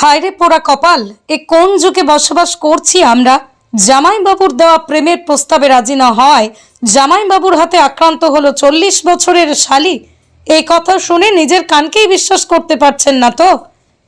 হায়রে পোড়া কপাল, এ কোন যুগে বসবাস করছি আমরা? জামাইবাবুর দেওয়া প্রেমের প্রস্তাবে রাজি না হয়। জামাইবাবুর হাতে আক্রান্ত হলো চল্লিশ বছরের শালি। এই কথা শুনে নিজের কানকেই বিশ্বাস করতে পারছেন না তো?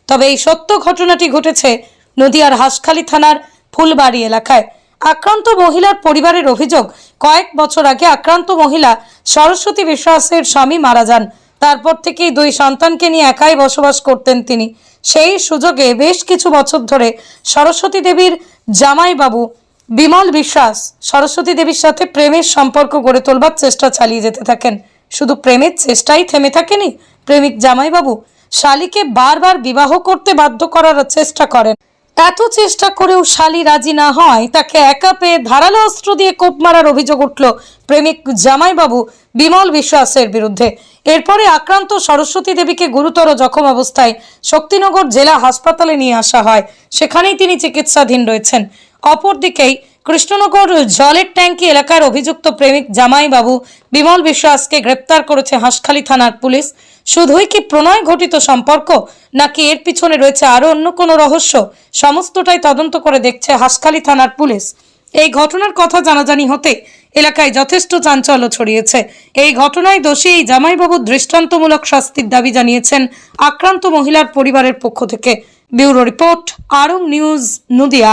তবে এই সত্য ঘটনাটি ঘটেছে নদিয়ার হাঁসখালী থানার ফুলবাড়ি এলাকায়। আক্রান্ত মহিলার পরিবারের অভিযোগ, কয়েক বছর আগে আক্রান্ত মহিলা সরস্বতী বিশ্বাসের স্বামী মারা যান। তারপর থেকেই দুই সন্তানকে নিয়ে একাই বসবাস করতেন তিনি। সেই সুযোগে বেশ কিছু বছর ধরে সরস্বতী দেবীর জামাইবাবু বিমল বিশ্বাস সরস্বতী দেবীর সাথে প্রেমের সম্পর্ক গড়ে তোলবার চেষ্টা চালিয়ে যেতে থাকেন। শুধু প্রেমের চেষ্টাই থেমে থাকেনি, প্রেমিক জামাইবাবু শালিকে বারবার বিবাহ করতে বাধ্য করার চেষ্টা করেন। এত চেষ্টা করেও শালি রাজি না হয়, তাকে একা পেয়ে ধারালো অস্ত্র দিয়ে কোপ মারার অভিযোগ উঠল প্রেমিক জামাইবাবু বিমল বিশ্বাসের বিরুদ্ধে। এরপরে আক্রান্ত সরস্বতী দেবীকে গুরুতর জখম অবস্থায় শক্তিনগর জেলা হাসপাতালে নিয়ে আসা হয়। সেখানেই তিনি চিকিৎসাধীন রয়েছেন। অপরদিকেই কৃষ্ণনগর জলের ট্যাঙ্কি এলাকার অভিযুক্ত প্রেমিক জামাইবাবু বিমল বিশ্বাসকে গ্রেপ্তার করেছে হাঁসখালী থানার পুলিশ। শুধুই কি প্রণয় ঘটিত সম্পর্ক, নাকি এর পিছনে রয়েছে আরও অন্য কোনো রহস্য? সমস্তটাই তদন্ত করে দেখছে হাসখালি থানার পুলিশ। এই ঘটনার কথা জানাজানি হতে এলাকায় যথেষ্ট চাঞ্চল্য ছড়িয়েছে। এই ঘটনায় দোষী এই জামাইবাবু দৃষ্টান্তমূলক শাস্তির দাবি জানিয়েছেন আক্রান্ত মহিলার পরিবারের পক্ষ থেকে। Bureau report, Aarong news, Nadia.